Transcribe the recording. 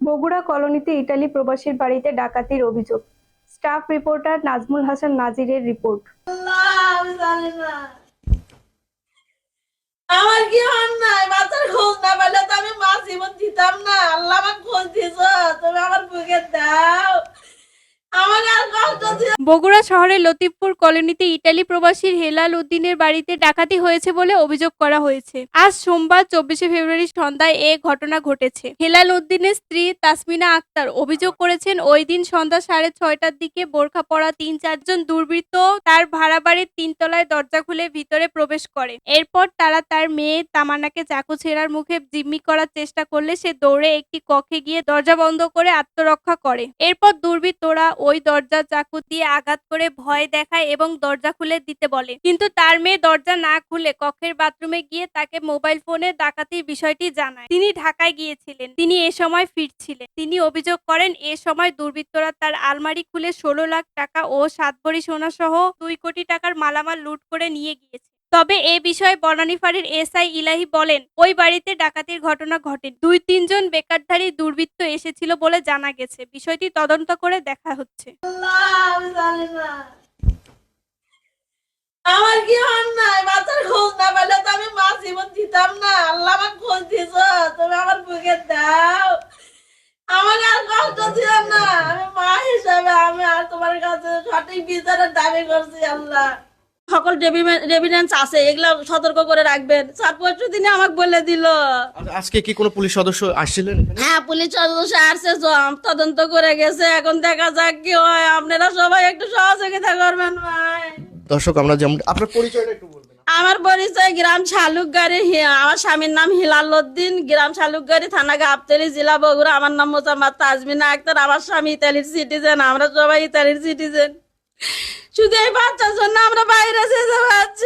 বগুড়া কলোনিতে ইটালি প্রবাসীর বাড়িতে ডাকাতির অভিযোগ। স্টাফ রিপোর্টার নাজমুল হাসান নাজিরের রিপোর্ট। আমার কি অন্যায় বাচ্চার খোঁজ না পেলে তো আমি মা জীবন দিতাম না আল্লাহ আমার খোঁজ দিছ তুমি আমার বুকে দাও আমাকে আর কষ্ট দিও বগুড়া শহরের লতিফপুর কলোনিতে ইটালি প্রবাসীর হেলাল উদ্দিনের বাড়িতে ডাকাতি হয়েছে বলে অভিযোগ করা হয়েছে। আজ সোমবার চব্বিশে ফেব্রুয়ারি সন্ধ্যায় এ ঘটনা ঘটেছে। হেলাল উদ্দিনের স্ত্রী তাসমিনা আক্তার অভিযোগ করেছেন, ওই দিন সন্ধ্যা সাড়ে ছয়টার দিকে বোরখা পরা তিন চারজন দুর্বৃত্ত তার ভাড়া বাড়ির তিনতলায় দরজা খুলে ভিতরে প্রবেশ করে। এরপর তারা তার মেয়ে তামান্নাকে চাকু ছেঁড়ার মুখে জিম্মি করার চেষ্টা করলে সে দৌড়ে একটি কক্ষে গিয়ে দরজা বন্ধ করে আত্মরক্ষা করে। এরপর দুর্বৃত্তরা ওই দরজা চাকু দিয়ে আঘাত করে ভয় দেখায় এবং দরজা খুলে দিতে বলে। কিন্তু তার মেয়ে দরজা না খুলে কক্ষের বাথরুমে গিয়ে তাকে মোবাইল ফোনে ডাকাতির বিষয়টি জানায়। তিনি ঢাকায় গিয়েছিলেন। তিনি এ সময় ফিরছিলেন। তিনি অভিযোগ করেন, এ সময় দুর্বৃত্তরা তার আলমারি খুলে ষোলো লাখ টাকা ও সাত ভরি সোনা সহ দুই কোটি টাকার মালামাল লুট করে নিয়ে গিয়েছে। তবে এ বিষয়ে বনানী ফাঁড়ির এসআই ইলাহি বলেন, ওই বাড়িতে ডাকাতির ঘটনা ঘটে। দুই তিনজন বেকারধারী দুর্বৃত্ত এসেছিল বলে জানা গেছে। বিষয়টি তদন্ত করে দেখা হচ্ছে। আমার কি অন্যায় বাচ্চার খোঁজ না পেলে তো আমি মা জীবন দিতাম না। আল্লাহ আমার খোঁজ দিছ তুমি আমার বুকে দাও। আমাকে আর কষ্ট দিও না। আমি মা হিসাবে আমি আর তোমার কাছে সঠিক বিচারের দাবি করছি, আল্লাহ। সকল রেভিডেন্স আছে এগুলা সতর্ক করে রাখবেন। চার পরশু দিনে আমাকে বলে দিল। আচ্ছা, আজকে কি কোনো পুলিশ সদস্য আসছিলেন হ্যাঁ পুলিশ সদস্য আসছে তদন্ত করে গেছে। এখন দেখা যাক কি হয়। আপনারা সবাই একটু সহযোগিতা করবেন ভাই। দর্শক আমরা যেমন আপনার পরিচয়টা একটু বলবেন। আমার পরিচয় গ্রাম শালুকগাড়ি আমার স্বামীর নাম হিলাল উদ্দিন গ্রাম শালুকগাড়ি থানা গাবতলি জেলা বগুড়া। আমার নাম মোসাম্মদ তাজমিনা আক্তার। আমার স্বামী ইতালির সিটিজেন আমরা সবাই ইতালির সিটিজেন শুধু এই বাচ্চার জন্য আমরা বাইরে যেতে পারছি।